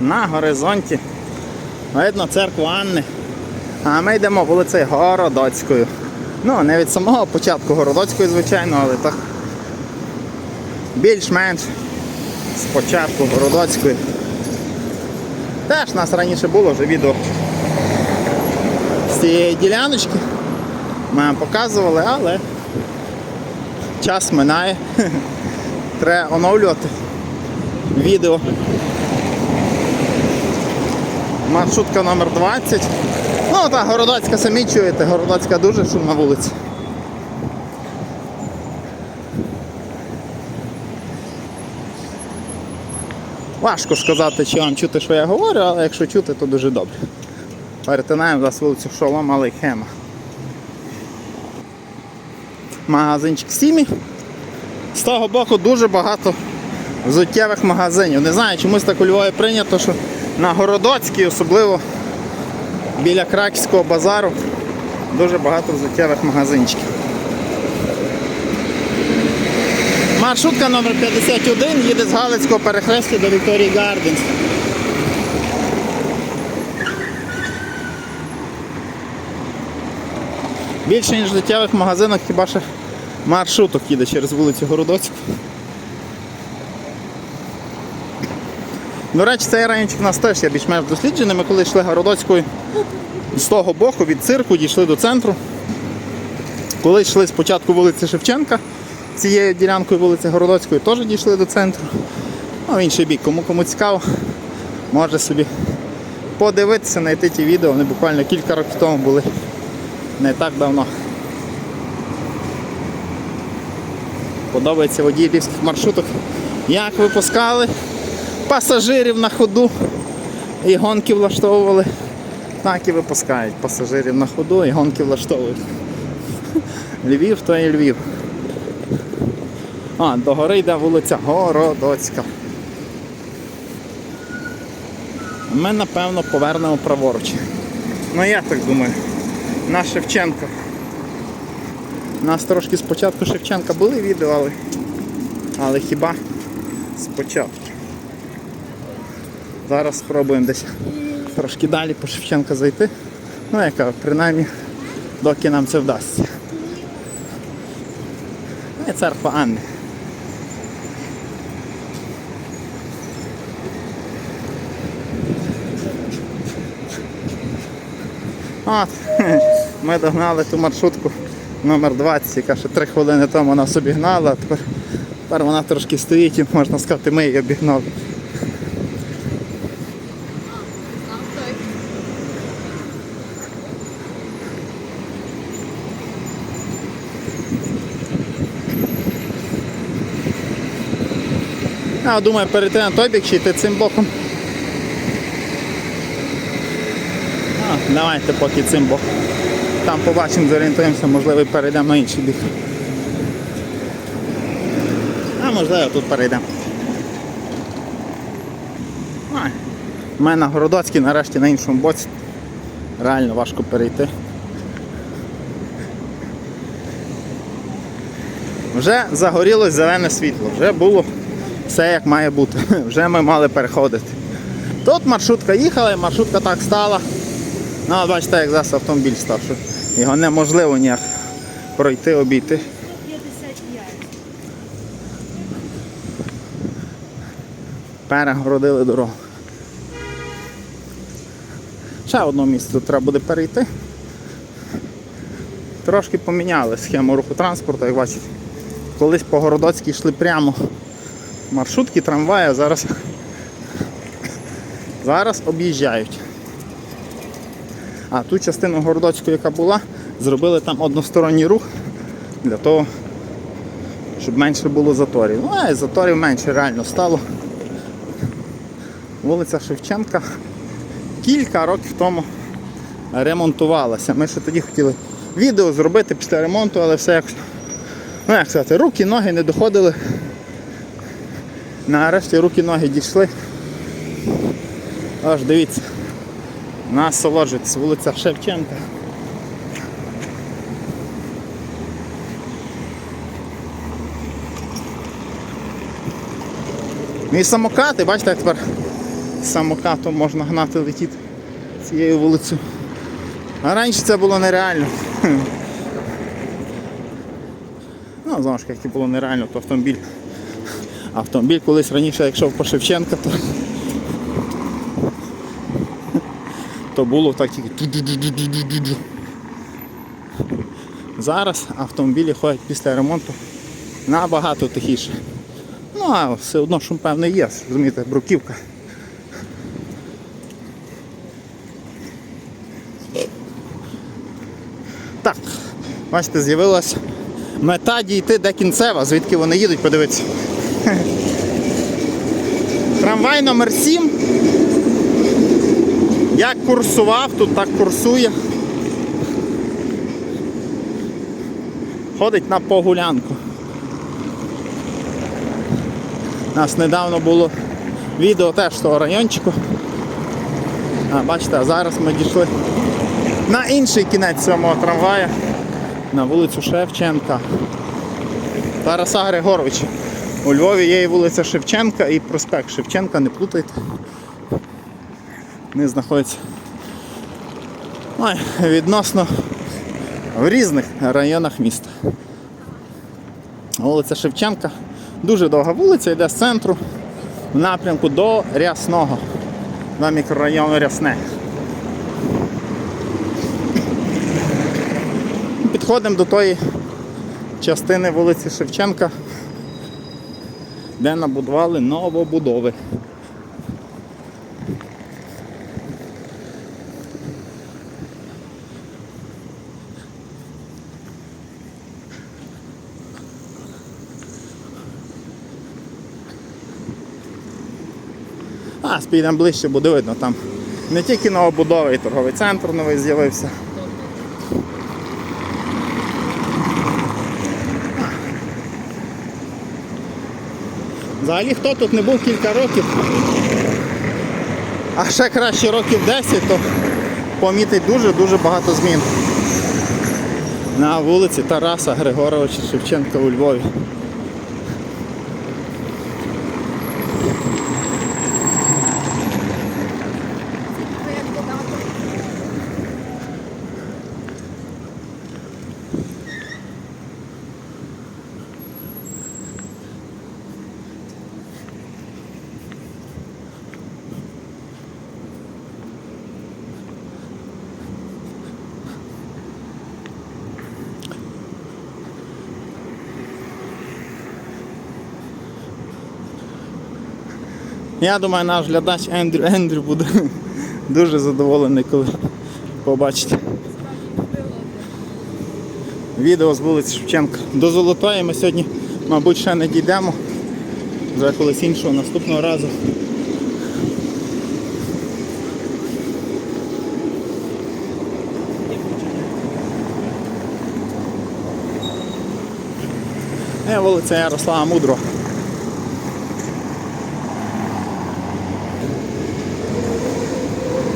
На горизонті. Видно церкву Анни. А ми йдемо вулицею Городоцькою. Ну, не від самого початку Городоцької, звичайно, але так більш-менш з початку Городоцької. Теж у нас раніше було вже відео з цієї діляночки. Ми вам показували, але час минає. Треба оновлювати відео. Маршрутка номер 20. Ну та Городоцька самі чуєте, Городоцька дуже шумна вулиця. Важко сказати, чи вам чути, що я говорю, але якщо чути, то дуже добре. Перетинаємо зараз вулицю Шолом Алейхема. Магазинчик Сімі. З того боку дуже багато взуттєвих магазинів. Не знаю, чомусь так у Львові прийнято, що на Городоцькій, особливо біля Краківського базару, дуже багато взуттєвих магазинчиків. Маршрутка номер 51 їде з Галицького перехрестя до Вікторії Гарденс. Більше ніж життєвих магазинах хіба ще маршруток їде через вулицю Городоцьку. До речі, цей райончик у нас теж є більш-менш досліджений. Ми коли йшли Городоцькою з того боку від цирку, дійшли до центру. Коли йшли спочатку вулиці Шевченка, цією ділянкою вулиці Городоцької теж дійшли до центру. Ну, в інший бік, кому кому цікаво, може собі подивитися, знайти ті відео. Вони буквально кілька років тому були не так давно. Подобається водії львівських маршруток. Як випускали пасажирів на ходу і гонки влаштовували, так і випускають пасажирів на ходу і гонки влаштовують. Львів то і Львів. А, до гори йде вулиця Городоцька. Ми напевно повернемо праворуч. Ну я так думаю. На Шевченка. У нас трошки спочатку Шевченка були відео, але, але хіба спочатку. Зараз спробуємо десь трошки далі по Шевченка зайти. Ну, яка, принаймні, доки нам це вдасться. І церква Анни. От, ми догнали ту маршрутку номер 20, яка ще 3 хвилини тому нас обігнала, а тепер, тепер вона трошки стоїть і можна сказати, ми її обігнали. Я думаю, перейти на той бік чи йти цим боком. А, давайте поки цим боком. Там побачимо, зорієнтуємося, можливо, перейдемо на інший бік. А можливо тут перейдемо. Ай, Ми на Городоцькій нарешті на іншому боці. Реально важко перейти. Вже загорілось зелене світло, вже було все як має бути. Вже ми мали переходити. Тут маршрутка їхала, маршрутка так стала. Ну, бачите, як зараз автомобіль став, що його неможливо ніяк пройти, обійти. 55. Перегородили дорогу. Ще одне місце треба буде перейти. Трошки поміняли схему руху транспорту, як бачите. Колись по Городоцькій йшли прямо маршрутки, трамваї, зараз, зараз об'їжджають. А ту частину Городоцької, яка була, зробили там односторонній рух для того, щоб менше було заторів. Ну, а і заторів менше реально стало. Вулиця Шевченка кілька років тому ремонтувалася. Ми ще тоді хотіли відео зробити після ремонту, але все як, ну як сказати, руки, ноги не доходили. Нарешті руки, ноги дійшли. Аж дивіться, насолоджуйтесь, вулиця Шевченка. І самокати, бачите, як тепер самокатом можна гнати летіти цією вулицею. А раніше це було нереально. Ну, знову ж таки було нереально, то автомобіль. Автомобіль колись раніше, якщо по Шевченка, то, то було так тільки. Зараз автомобілі ходять після ремонту набагато тихіше. Ну, а все одно шум певний є, розумієте, бруківка. Так, бачите, з'явилась мета дійти до кінцева, звідки вони їдуть, подивитися. Трамвай номер 7. Як курсував, тут так курсує. Ходить на погулянку. У нас недавно було відео теж з того райончику. А, бачите, а зараз ми дійшли на інший кінець цього трамвая на вулицю Шевченка. Тараса Григоровича. У Львові є і вулиця Шевченка і проспект Шевченка, не плутайте. Вони знаходяться ой, відносно в різних районах міста. Вулиця Шевченка. Дуже довга вулиця, йде з центру в напрямку до Рясного, на мікрорайону Рясне. Підходимо до тої частини вулиці Шевченка, де набудували новобудови. А, спійдемо ближче, буде видно там. Не тільки новобудови, і торговий центр новий з'явився. Взагалі, хто тут не був кілька років, а ще краще років 10, то помітить дуже-дуже багато змін. На вулиці Тараса Григоровича Шевченка у Львові. Я думаю, наш глядач Ендрю, Ендрю буде дуже задоволений, коли побачить відео з вулиці Шевченка. До Золотої ми сьогодні, мабуть, ще не дійдемо. Вже колись іншого наступного разу. Е, вулиця Ярослава Мудрого.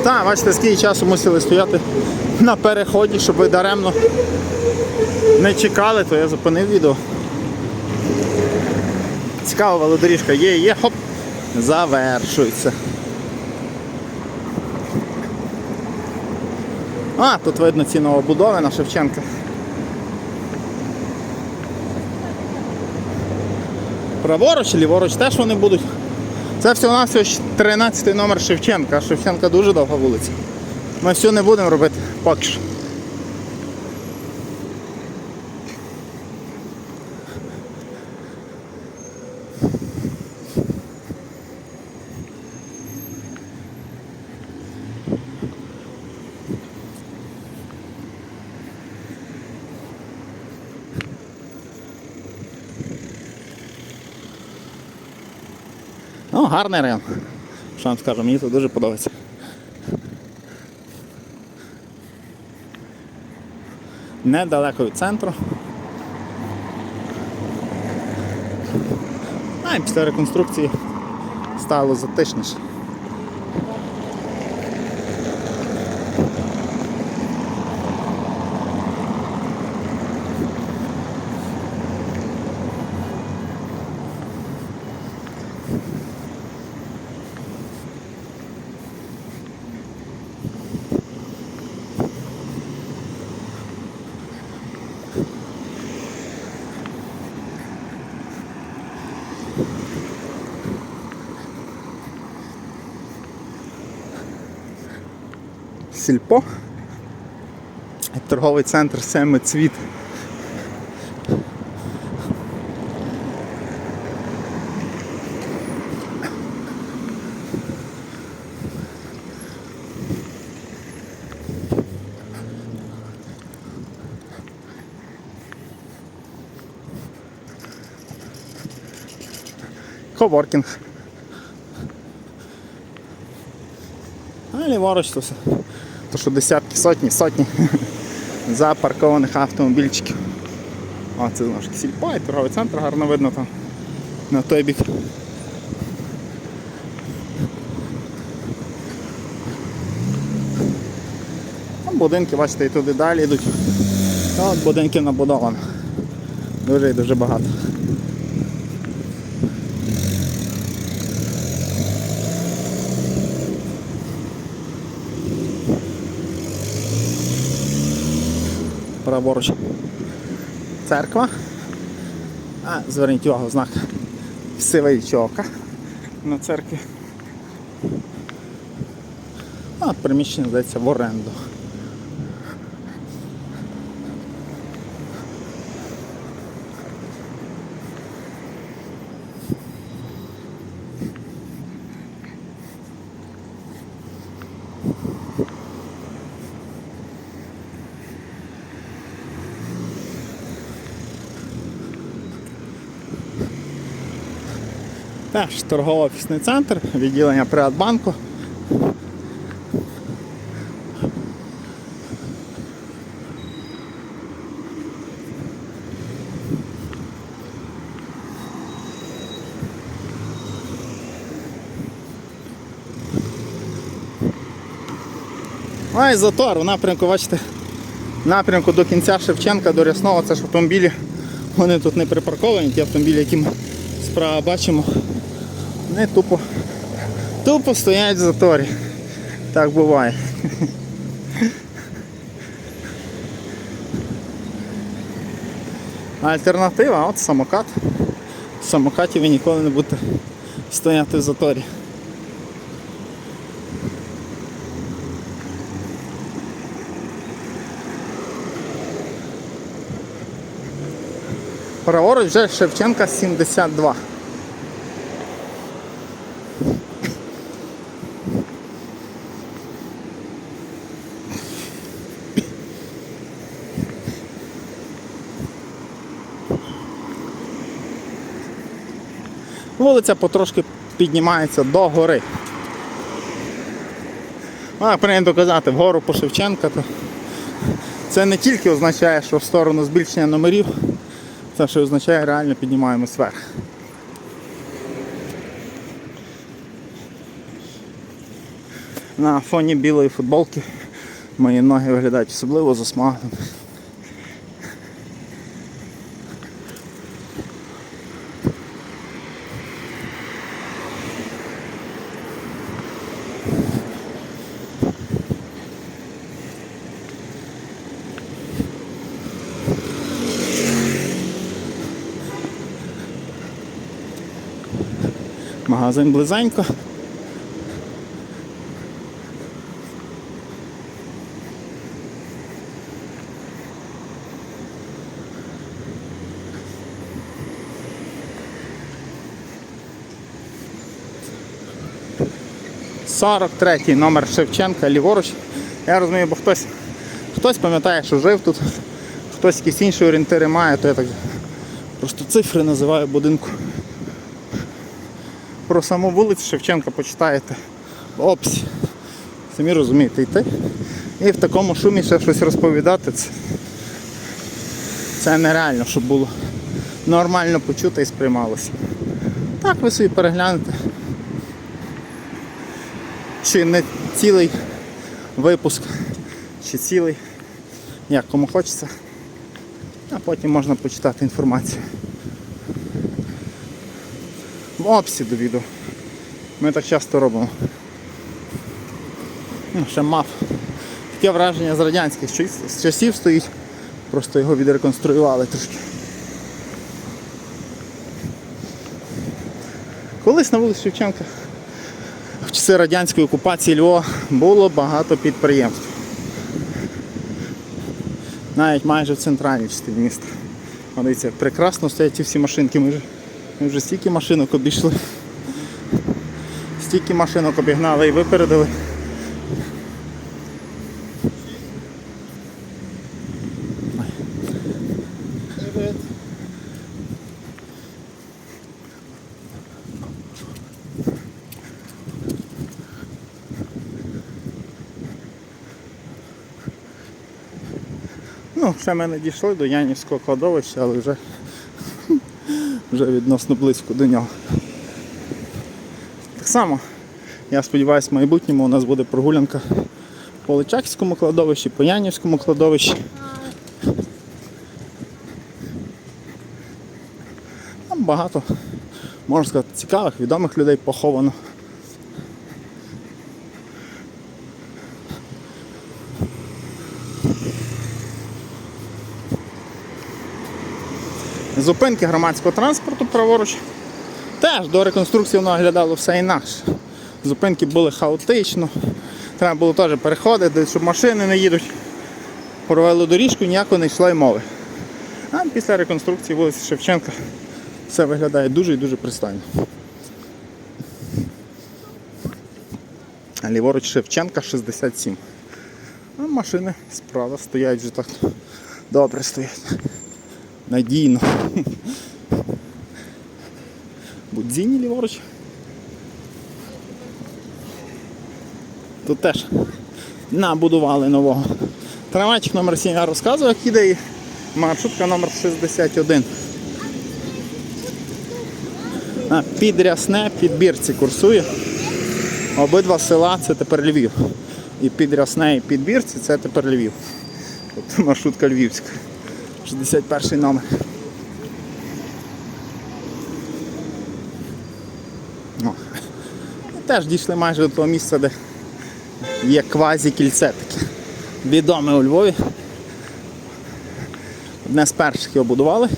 Так, бачите, скільки часу мусили стояти на переході, щоб ви даремно не чекали, то я зупинив відео. Цікава велодоріжка є, є, хоп, завершується. А, тут видно ці новобудови на Шевченка. Праворуч, ліворуч теж вони будуть. Це всього-навсього 13 номер Шевченка. Шевченка дуже довга вулиця. Ми все не будемо робити поки що. Гарний район. Що вам скажу, мені тут дуже подобається. Недалеко від центру. А і після реконструкції стало затишніше. Сільпо. Торговий центр Семицвіт. Коворкінг. А ліворуч все. То що десятки, сотні, сотні запаркованих автомобільчиків. О, це знову ж таки сільпо і торговий центр гарно видно там на той бік. Там будинки, бачите, і туди далі йдуть. Та от будинків набудовано. Дуже і дуже багато. Праворуч церква. А, зверніть увагу, знак Сивичока на церкві. А приміщення здається в оренду. Теж торгово-офісний центр, відділення Приватбанку. А і затор у напрямку, бачите, напрямку до кінця Шевченка, до Рясного, це ж автомобілі, вони тут не припарковані, ті автомобілі, які ми справа бачимо, вони тупо, тупо стоять в заторі. Так буває. Альтернатива, от самокат. В самокаті ви ніколи не будете стояти в заторі. Праворуч вже Шевченка 72. Вулиця потрошки піднімається до гори. Ну, прийнято казати, вгору по Шевченка, то це не тільки означає, що в сторону збільшення номерів, це ще означає реально піднімаємось вверх. На фоні білої футболки мої ноги виглядають особливо засмаглими. Магазин близенько. Сорок третій номер Шевченка, ліворуч. Я розумію, бо хтось, хтось пам'ятає, що жив тут, хтось якісь інші орієнтири має, то я так просто цифри називаю будинку про саму вулицю Шевченка почитаєте в описі. Самі розумієте, йти. І в такому шумі ще щось розповідати. Це, це нереально, щоб було нормально почуто і сприймалося. Так ви собі переглянете. Чи не цілий випуск, чи цілий, як кому хочеться. А потім можна почитати інформацію в описі до відео. Ми так часто робимо. Ну, Ще мав. Таке враження з радянських часів- стоїть, просто його відреконструювали трошки. Колись на вулиці Шевченка в часи радянської окупації Львова було багато підприємств. навіть майже в центральній частині міста. Дивіться, прекрасно стоять ці всі машинки. Ми ми вже стільки машинок обійшли. Стільки машинок обігнали і випередили. Ну, ще ми не дійшли до Янівського кладовища, але вже, вже відносно близько до нього. Так само, я сподіваюся, в майбутньому у нас буде прогулянка по Личакському кладовищі, по Янівському кладовищі. Там багато, можна сказати, цікавих, відомих людей поховано. Зупинки громадського транспорту праворуч. Теж до реконструкції воно виглядало все інакше. Зупинки були хаотично. Треба було теж переходити, щоб машини не їдуть. Провели доріжку, ніякої не йшла й мови. А після реконструкції вулиці Шевченка все виглядає дуже і дуже пристойно. Ліворуч Шевченка 67. А машини справа стоять вже так добре стоять. Надійно. Будзіні ліворуч. Тут теж набудували нового. Трамвайчик номер 7 я розказував, як іде маршрутка номер 61. А, під Рясне, курсує. Обидва села це тепер Львів. І під Рясне, і під Бірці це тепер Львів. Тобто маршрутка Львівська. 61 номер. О. Теж дійшли майже до того місця, де є квазі-кільце таке. Відоме у Львові. Одне з перших його будували.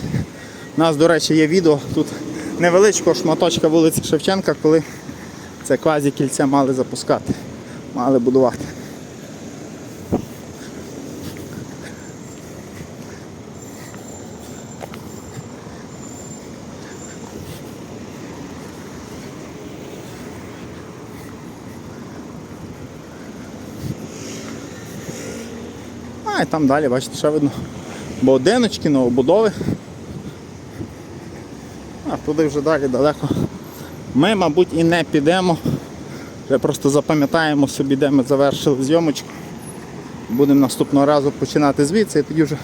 У нас, до речі, є відео тут невеличкого шматочка вулиці Шевченка, коли це квазі-кільце мали запускати, мали будувати. А і там далі, бачите, ще видно будиночки, новобудови. А туди вже далі далеко. Ми, мабуть, і не підемо. Вже просто запам'ятаємо собі, де ми завершили зйомочку. Будемо наступного разу починати звідси і тоді вже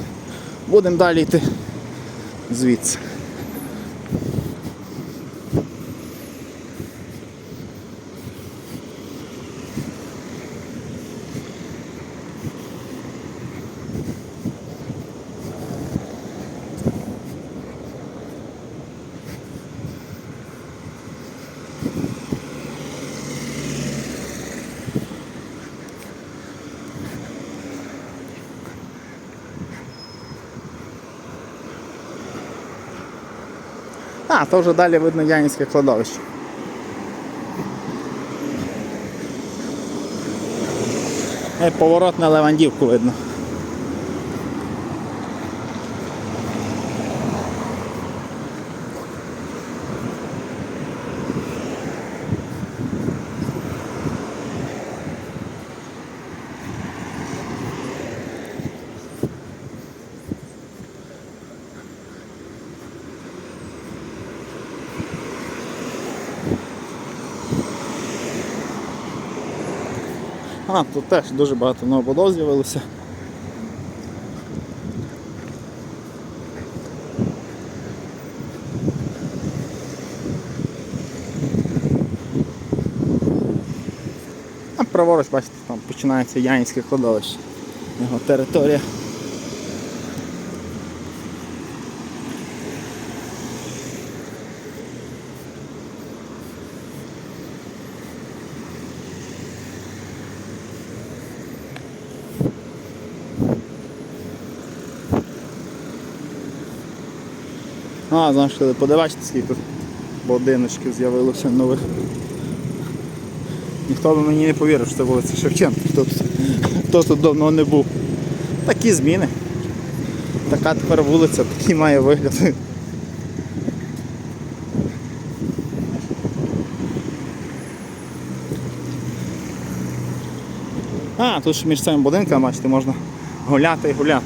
будемо далі йти звідси. А, то вже далі видно Янівське кладовище. Е, поворот на Левандівку видно. А, тут теж дуже багато новобудов з'явилося. А праворуч, бачите, там починається Янське кладовище. Його територія. А, знаєш, подивачте, скільки будиночків з'явилося нових. Ніхто би мені не повірив, що це вулиця Шевченка. Хто тут, хто тут давно не був. Такі зміни. Така тепер вулиця, такий має вигляд. А, тут ж між цими будинками бачите, можна гуляти і гуляти.